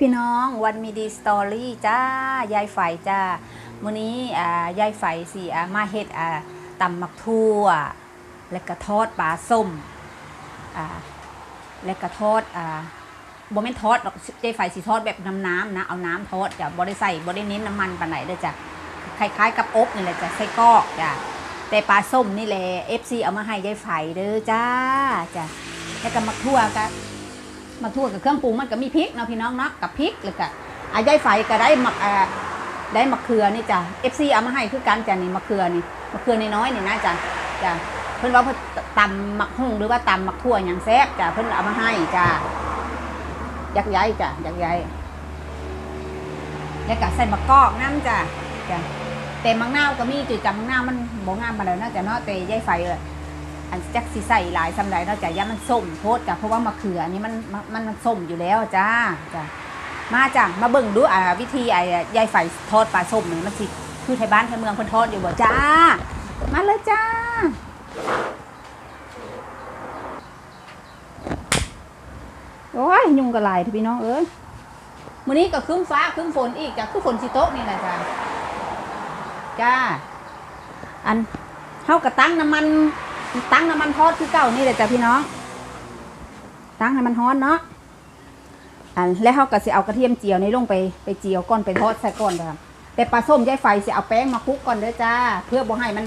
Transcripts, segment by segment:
พี่น้องวันมีดีสตอรี่จ้ายายไฝจ้ามื้อนี้อ่ายายไฝสิอ่ามาเฮ็ดอ่าตำมักทั่วและก็ทอดปลาส้มอ่าและก็ทอดอ่าบ่แม่นทอดหรอกยายไฝสิทอดแบบน้ำน้ำนะเอาน้ำทอดจ้ะบ่ได้ใส่บ่ได้เน้นน้ำมันปานไหนเด้อจ้ะคล้ายๆกับอบนี่แหละจ้ะไส้กรอกจ้ะแต่ปลาส้มนี่แหละ FC เอามาให้ยายไฝเด้อจ้าจ้ะแล้วก็มักทั่วก็ มาทั่วกับเครื่องปรุงมันก็มีพริกเนาะพี่น้องเนาะกับพริกแล้วก็อาย่ายไฟก็ได้หมักอ่าได้มะเขือนี่จ้ะ FC เอามาให้คือกันจ้ะนี่มะเขือนี่มะเขือน้อยๆนี่นะจ้ะจ้ะเพิ่นว่าเพิ่นตำมักหุ่งหรือว่าตำมักทั่วอย่างแซ่บจ้ะเพิ่นเอามาให้จ้ะยักย้ายจ้ะยักย้ายแล้วก็ใส่มะกอกน้ำจ้ะจ้ะแต่มังนาวก็มีจุดจำมังนาวมันบ่งามมาแล้วนะจ้ะเนาะแต่ยายไฟเออ อันจักสิใส่หลายสำไรเนาะจ้ะยามันส้มโพดจ้ะเพราะว่ามะเขืออันนี้มันมันมันส้มอยู่แล้วจ้าจ้ะมาจ้ะมาเบิ่งดูอ่าวิธีไอ้ยายไฝทอดปลาส้มนี่มันสิคือไทยบ้านไทยเมืองเพิ่นทอดอยู่บ่จ้า มาเลยจ้าโอ้ยยุ่งกระลายทีพี่น้องเอ้ยมื้อนี้ก็คึ้มฟ้าคึ้มฝนอีกจ้ะคือฝนสิโต๊ะนี่แหละจ้ะจ้าอันเฮากระตั้งน้ำมัน ตั้งน้ำมันทอดคือเก่านี่แหละจ้ะพี่น้อง ตั้งให้มันฮ้อนเนาะอันแล้วเขาก็สิเอากระเทียมเจียวนี่ลงไปไปเจียวก่อนไปทอดใส่ก่อนจ้ะแต่ปลาส้มยายไฟสิเอาแป้งมาคลุกก่อนเด้อจ้า เพื่อบ่ให้มัน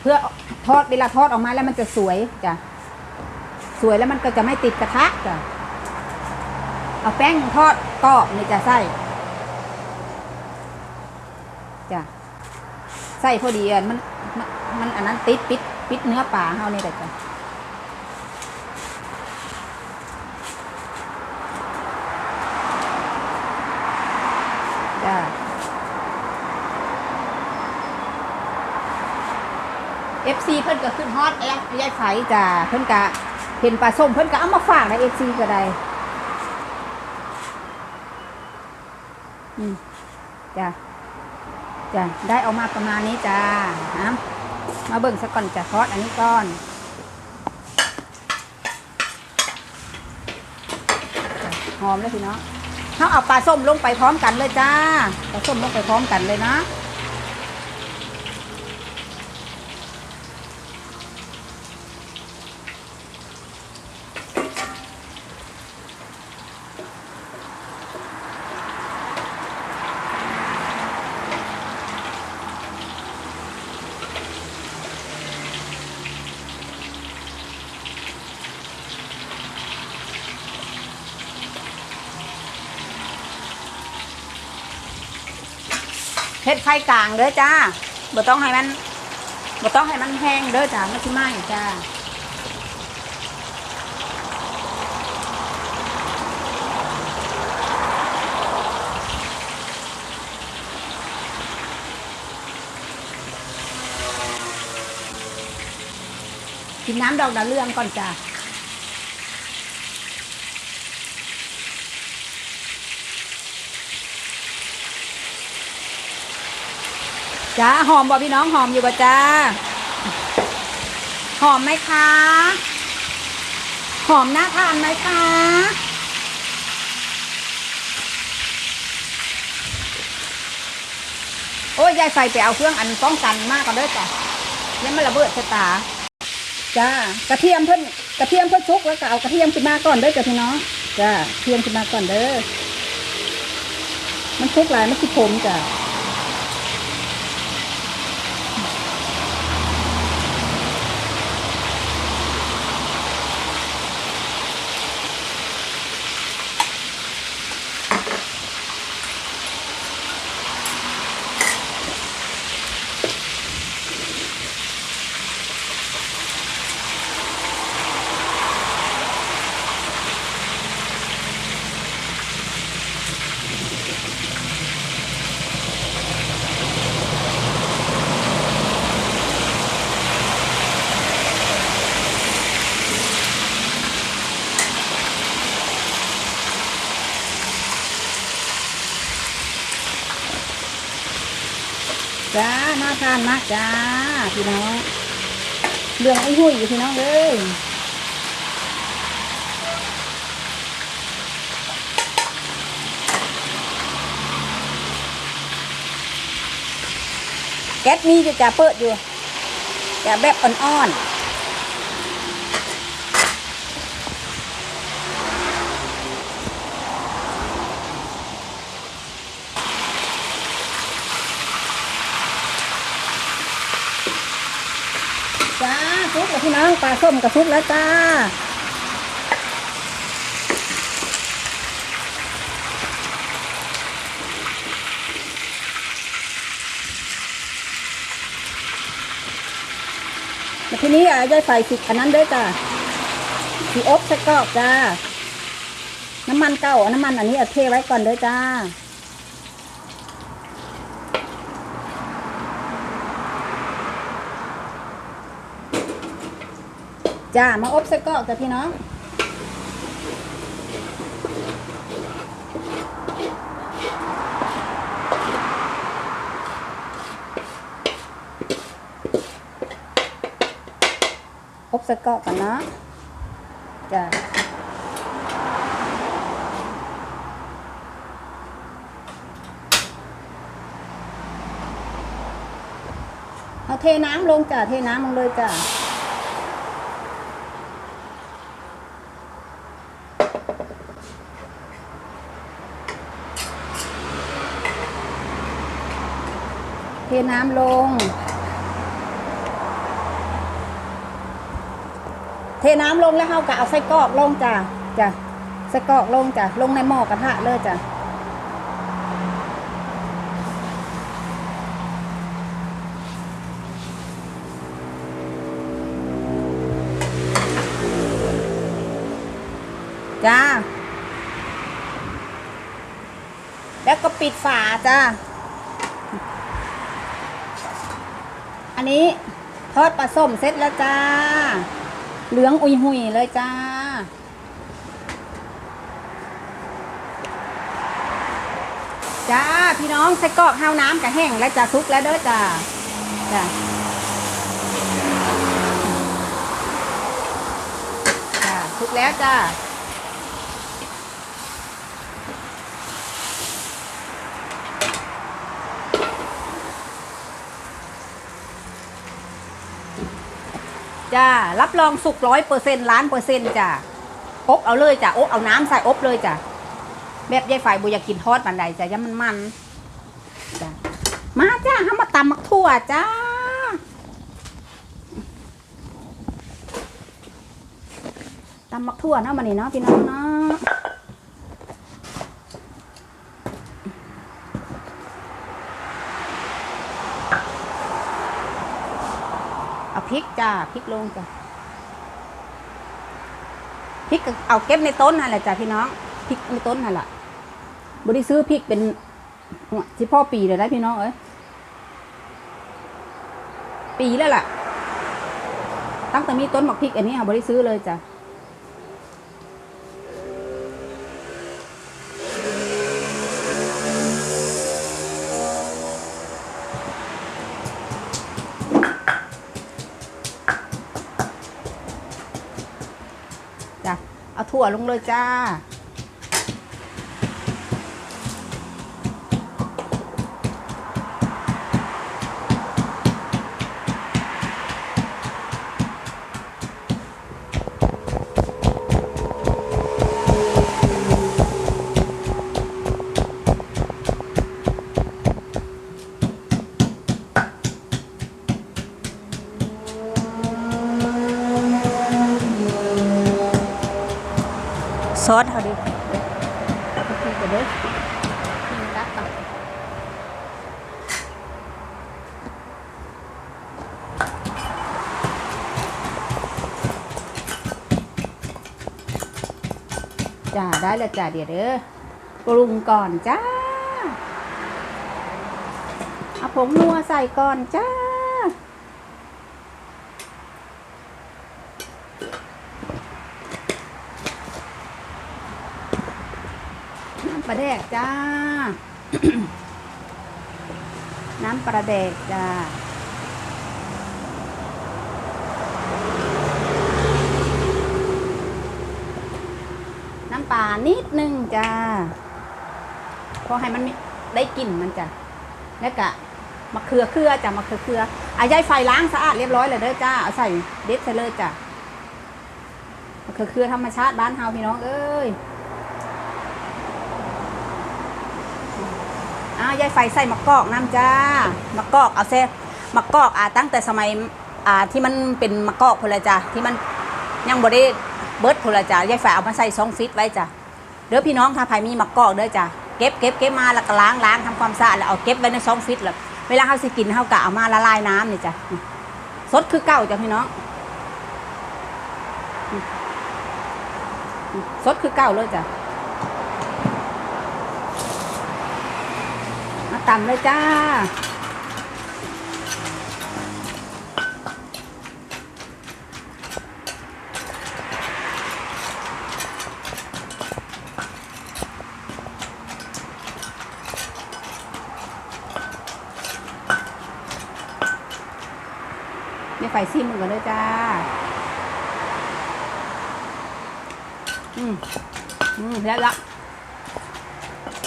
เพื่อทอดเวลาทอดออกมาแล้วมันจะสวยจ้ะสวยแล้วมันก็จะไม่ติดกระทะจ้ะเอาแป้งทอดกรอบนี่จะใส่จ้ะใส่พอดีอะมันมันมันอันนั้นติดปิด ปิดเนื้อปลาเฮานี่แหละจ้ะจ้ะเอฟซีเพิ่นก็ขึ้นฮอตแอปยายไฟจ้ะเพิ่นก็เห็นปลาส้มเพิ่นก็เอามาฝากในเอฟซีก็ได้อืมจ้ะจ้ะได้ออกมาประมาณนี้จ้านะ มาเบิ่งสักก่อนจะทอดอันนี้ก่อนหอมเลยพี่น้องเขาเอาปลาส้มลงไปพร้อมกันเลยจ้า ปลาส้มลงไปพร้อมกันเลยนะ เฮ็ดไฟกลางเด้อจ้าบ่ต้องให้มันบ่ต้องให้มันแห้งเด้อจ้ามันสิไหม้จ้ากินน้ำดอกดาวเรืองก่อนจ้า จ้าหอมบ่พี่น้องหอมอยู่บ่จ้า หอมไหมคะ หอมน่าทานไหมคะโอ้ยยายไฟไปเอาเครื่องอันป้องกันมากก่อนด้อจ้ะยังมันระเบิดสตาจ้ากระเทียมเพิ่นกระเทียมเพิ่นชุกแล้วก็เอากระเทียมขึ้นมาก่อนเด้อจ้ะพี่น้องจ้ากระเทียมขึ้นมาก่อนเด้อมันชุกหลายมันคือผมจ้ะ จ้าน่าทานมากจ้าพี่น้องเรื่องไอ้หุ่ยพี่น้องเลยแก๊สมีจะจะเปิดอยู่จะาแบบอ่อนๆ ซุปแล้วพี่น้องปลาส้มกับซุปแล้วจ้าทีนี้อะยายใส่สิอันนั้นด้วยจ้ะสีอบใส่กรอกจ้า น้ำมันเก้าเอน้ำมันอันนี้เอาเทไว้ก่อนเด้อจ้า จ้า มาอบใส่กรอกจ้ะพี่น้องอบใส่กรอกกันนะจ้าเอาเทน้ำลงจ้ะเทน้ำลงเลยจ้ะ เทน้ำลง เทน้ำลงแล้วเฮาก็เอาไส้กรอกลงจ้ะจ้ะไส้กรอกลงจ้ะลงในหม้อกระทะเลยจ้ะจ้า แล้วก็ปิดฝาจ้า อันนี้ทอดปลาส้มเสร็จแล้วจ้า เหลืองอุยหุยเลยจ้า จ้า พี่น้องใส่กรอกห้าวน้ำกับแห้งแล้วจ้าซุกแล้วเด้อจ้า จ้าจ้าซุกแล้วจ้า จ้ารับรองสุกร้อยเปอร์เซ็นล้านเปอร์เซ็นจ้าอบเอาเลยจ้าอบเอาน้ำใส่อบเลยจ้าแบบยายฝ่ายบุยากินทอดบันไดจ้ายามันมันจ้ะมาจ้าห้ามาตำมักถั่วจ้าตำมักถั่วเนาะมันนี่เนาะพี่น้องเนาะเอา พริกจ้าพริกลงจ้ะพริกเอาเก็บในต้นนั่นแหละจ้ะพี่น้องพริกในต้นนั่นแหละบริซื้อพริกเป็นที่พ่อปีเลยได้พี่น้องเอ้ยปีแล้วล่ะ ตั้งแต่มีต้นหมักพริกอันนี้ค่ะบริซื้อเลยจ้ะ จ้ะเอาถั่วลงเลยจ้า จ้าได้ล้วจ้าเดี๋ยวเด้อปรุงก่อนจ้าเอาผงนัวใส่ก่อนจ้าน้ำปลาแดกจ้า น้ำปลาแดกจ้า น้ำปลานิดนึงจ้าพอให้มันได้กลิ่นมันจ้ะแล้วก็มะเขือเครือจ้ะมะเขือเครืออะยายไฟล้างสะอาดเรียบร้อยเลยเด้อจ้าเอาใส่เด็ดใส่เลยจ้ะมะเขือเครือธรรมชาติบ้านเฮาพี่น้องเอ้ยอ้าวยายไฟใส่มะกอกน้ำจ้ามะกอกเอาเซ่มะกอกอะตั้งแต่สมัยอ่าที่มันเป็นมะกอกพลจ้ะที่มันยังบ่ได้เบิร์ดพลจ้ะยายไฟเอามาใส่ซองฟิตไว้จ้ะ เด้อพี่น้องถ้าใครมีมะกอกเด้อจ้ะเก็บเก็บเก็บมาแล้วก็ล้างล้างทำความสะอาดแล้วเอาเก็บไว้ในซองฟิตแล้วเวลาเขาสิกินเขากะเอามาละลายน้ำนี่จ้ะสดคือเก่าจ้ะพี่น้องสดคือเก่าเลยจ้ะมาตำเลยจ้า ชิมก่อนเลยจ้า อืมอืมแล้วละ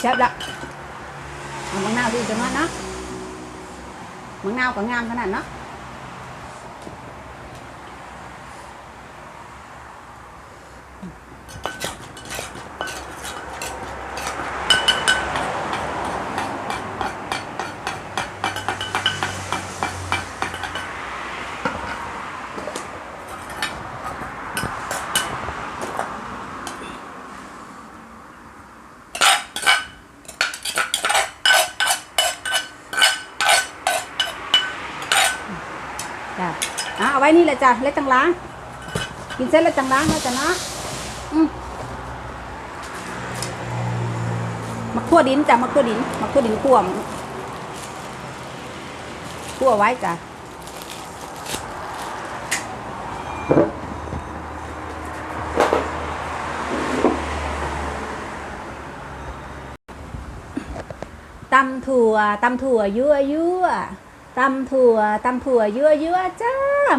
แล้วละเอามะนาวดีจังเลยนะมะนาวก็งามขนาดเนาะอะเอาไว้นี่แหละ จ้ะเล็กจังล้างกินเสร็จแล้วจังล้างนะจ้ะนะอืมมักทั่วดินจ้ะมักทั่วดินมักทั่วดินคั่วคั่วไว้จ้ะตำถั่วตำถั่วยั่วยั่วตำถั่วตำถั่วยั่วยั่วจ้า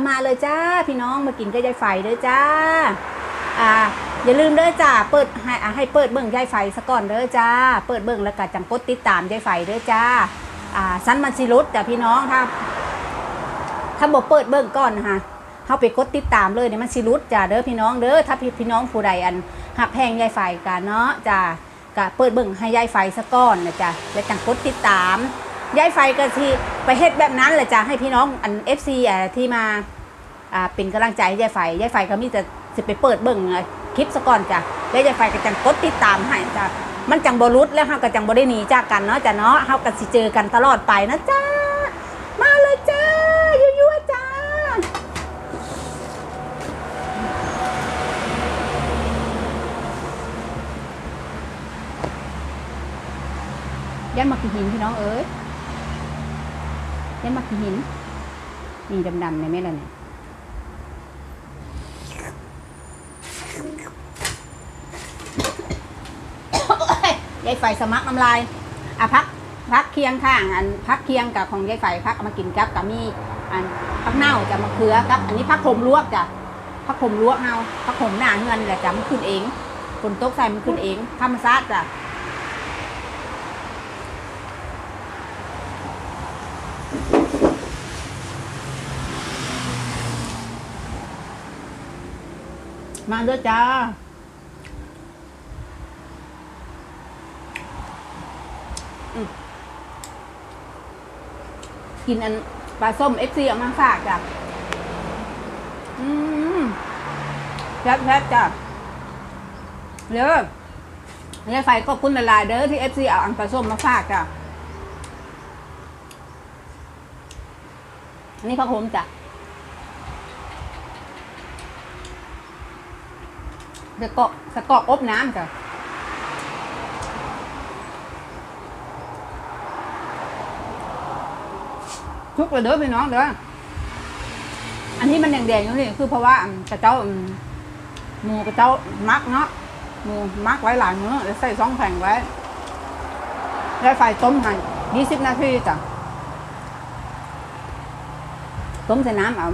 มาเลยจ้าพี่น้องมากินกับยายไฟเด้อจ้า อ่าอย่าลืมเด้อจ้าเปิดให้ให้เปิดเบิ่งยายไฟซะก่อนเด้อจ้า เปิดเบิ่งแล้วก็จังกดติดตามยายไฟเด้อจ้า อ่าสันมันสิรุดจ้ะพี่น้องถ้าถ้าบ่เปิดเบิ่งก่อนนะคะเฮาไปกดติดตามเลยเนี่ยมันสิรุดจ้าเด้อพี่น้องเด้อถ้าพี่พี่น้องผู้ใดอันหักแพงยายไฟกันเนาะจ้าก็เปิดเบิ่งให้ยายไฟซะก่อนนะจ๊ะแล้วจังกดติดตาม ยายไฟก็ที่ไปเฮ็ดแบบนั้นแหละจ้ะให้พี่น้องอัน FC อะที่มาอ่าเป็นกำลังใจให้ยายไฟยายไฟก็มีแต่สิไปเปิดเบิ่งคลิปซะก่อนจ้ะแล้วยายไฟก็จังกดติดตามให้จ้ะมันจังบ่หลุดแล้วเฮาก็จังบ่ได้หนีจากกันเนาะจ้ะเนาะเฮาก็สิเจอกันตลอดไปนะจ้ามาเลยจ้ายั่วๆจ้ายันมากี่หินพี่น้องเอ้ย ยันมากี่หิน นี่ดำๆเนี่ยแม่ละเนี่ยยายไฟสมัครน้ำลาย อะพักพักเคียงข้างอันพักเคียงกับของยายไฟพักเอามากินกับกับมีอันพักเน่าจะมาเขือครับ อันนี้พักผมลวกจ้ะพักผมลวกเฮาพักผมหนาเงินแหละจ้ะมันขึ้นเองฝนตกใส่มันขึ้นเองธรรมชาติจ้ะ มาด้วยจ้าอกินอันปลาส้มเอฟซีออกมาฝากจ้ะ อืมแซ่บแซ่บจ้ะเด้อยายไฟก็คุณละลายเด้อที่เอฟซีเอาอันปลาส้มมาฝากจ้ะ อันนี้ผักโขมจ้ะ สะกอกสะกอกอบน้ำจ้ะทุกเลยเด้อพี่น้องเด้ออันที่มันแดงๆอยู่นี่คือเพราะว่ากระเจ้าหมูกระเจ้ามักเนาะหมูมักไว้หลายมื้อแล้วใส่ซองแข็งไว้ แล้วไฟต้มให้ยี่สิบนาทีจ้ะต้มใส่น้ำเอา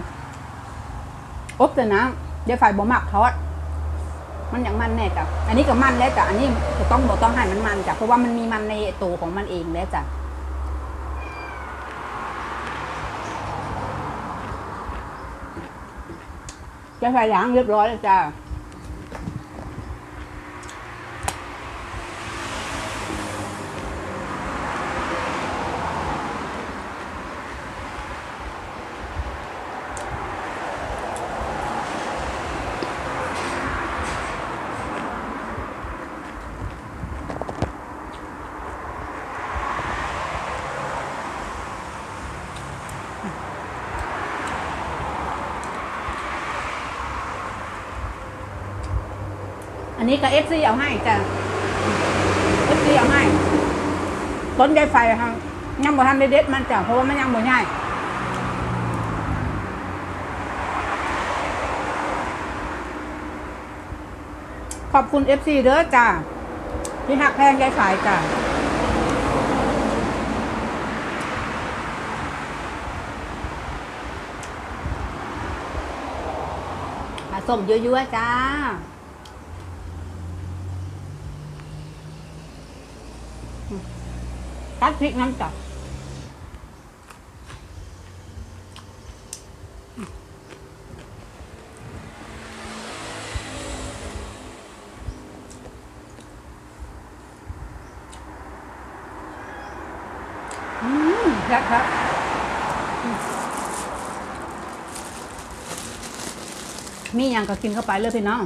อบใส่น้ำเดี๋ยวไฟบ่หมักทอด มันอย่างมันแน่จ้ะอันนี้ก็มันแล้วจ้ะอันนี้จะต้องบอต้องหั่นมันมันจ้ะเพราะว่ามันมีมันในตัวของมันเองแล้วจ้ะจะใส่ยางเรียบร้อยแล้วจ้ะ นี้ก็เอฟซีเอาให้จ้ะเอฟซีเอาให้ต้นใหญ่ไฟครับยังบ่ทันได้เด็ดมันจ้ะเพราะว่ามันยังบ่ใหญ่ขอบคุณเอฟซีเด้อจ้ะที่หักแพงยายขายจ้ะผสมยั่วๆจ้า ตัดพริกน้ำจับอืมครับครับอืมมีอย่างก็กินเข้าไปเลยพี่น้อง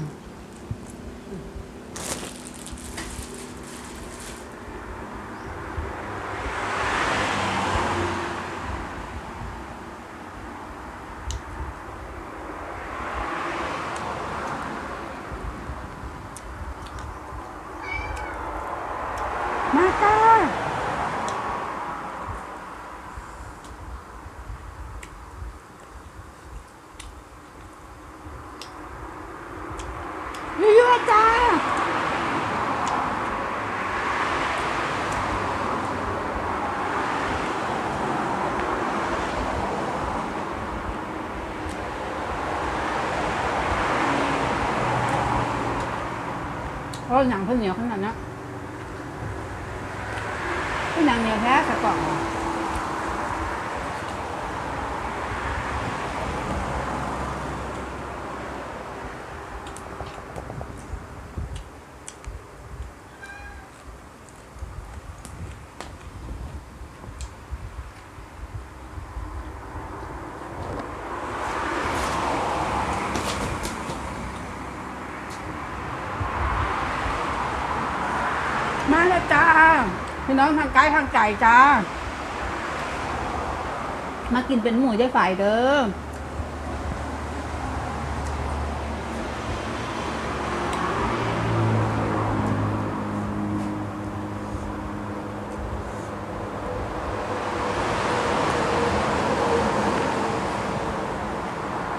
มาจ้าเยอะๆจ้า เพ พราะหนังเขาเหนียวขนาดนั้นก็หนังเหนียวแท้สะกอแล้วจ้า พี่น้องทางไกลทางใจจ้า มากินเป็นหมูยายฝ่ายเด้อ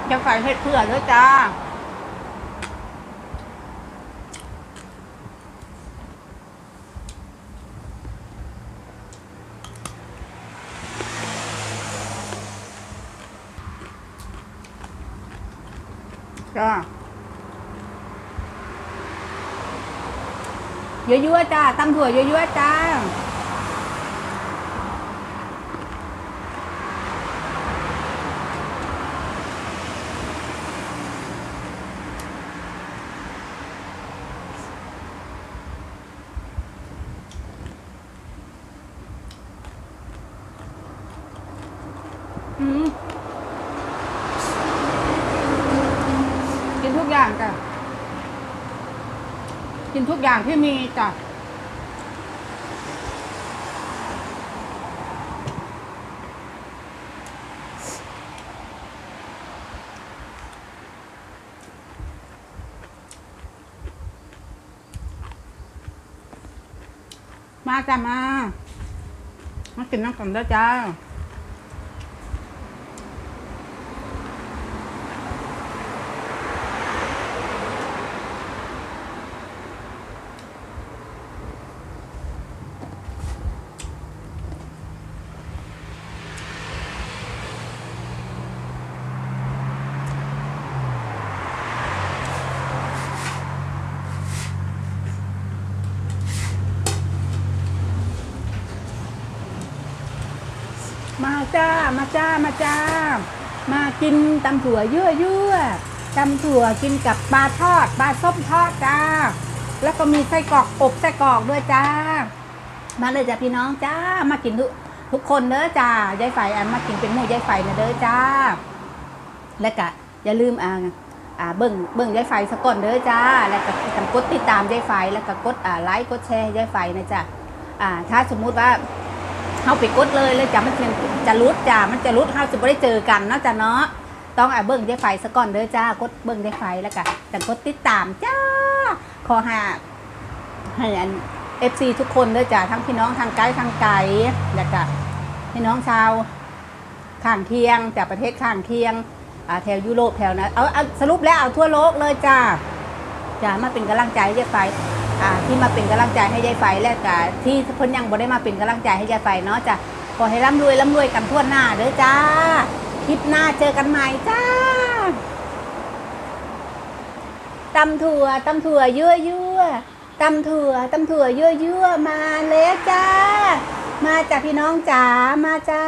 จะฝ่ายเห็ดเพื่อเด้อจ้าจ้า เยอะๆจ้าตำถั่วเยอะๆจ้า อืม กินทุกอย่างจ้ะ กินทุก อย่างที่มีจ้ะมาจ้ะมา มากินน้ำกันได้จ้า มาจ้า มาจ้า มาจ้า มากินตำถั่วยั่วยั่วตำถั่วกินกับปลาทอดปลาส้มทอดจ้า แล้วก็มีไส้กรอกอบไส้กรอกด้วยจ้า มาเลยจ้ะพี่น้องจ้า มากินทุกทุกคนเด้อจ้ายายไฟอันมากินเป็นหมู่ยายไฟนะเด้อจ้า แล้วก็อย่าลืมอ่าอ่าเบิ่งเบิ่งยายไฟสะก่อนเด้อจ้า แล้วก็กดติดตามยายไฟแล้วก็กดอ่าไลค์กดแชร์ให้ยายไฟนะจ้าอ่าถ้าสมมุติว่า เฮาไปกดเลยเลยจ้ะมันจะรุดจ้ามันจะรุดเฮาจะไม่ได้เจอกันเนาะจ้ะเนาะต้องอ่าเบิ่งยายไฟสะก่อนเด้อจ้ากดเบิ่งยายไฟแล้วก็แต่กดติดตามจ้าขอให้ให้อัน FC ทุกคนเด้อจ้าทั้งพี่น้องทางไกลทางไกลแล้วก็พี่น้องชาวข้างเคียงจากประเทศข้างเคียงแถวยุโรปแถวนั้นเอาสรุปแล้วเอาทั่วโลกเลยจ้าจ้ามาเป็นกำลังใจให้ยายไฟ อ่าที่มาเป็นกำลังใจให้ยายไฟและก็ที่เพิ่นยังบ่ได้มาเป็นกำลังใจให้ยายไฟเนาะจ้าขอให้ร่ำรวยร่ำรวยกันทั่วหน้าเด้อจ้าคลิปหน้าเจอกันใหม่จ้าตำถั่วตำถั่วยั่วยั่วตำถั่วตำถั่วยั่วยั่วมาแล้วจ้า มาจากพี่น้องจ๋ามาจ้า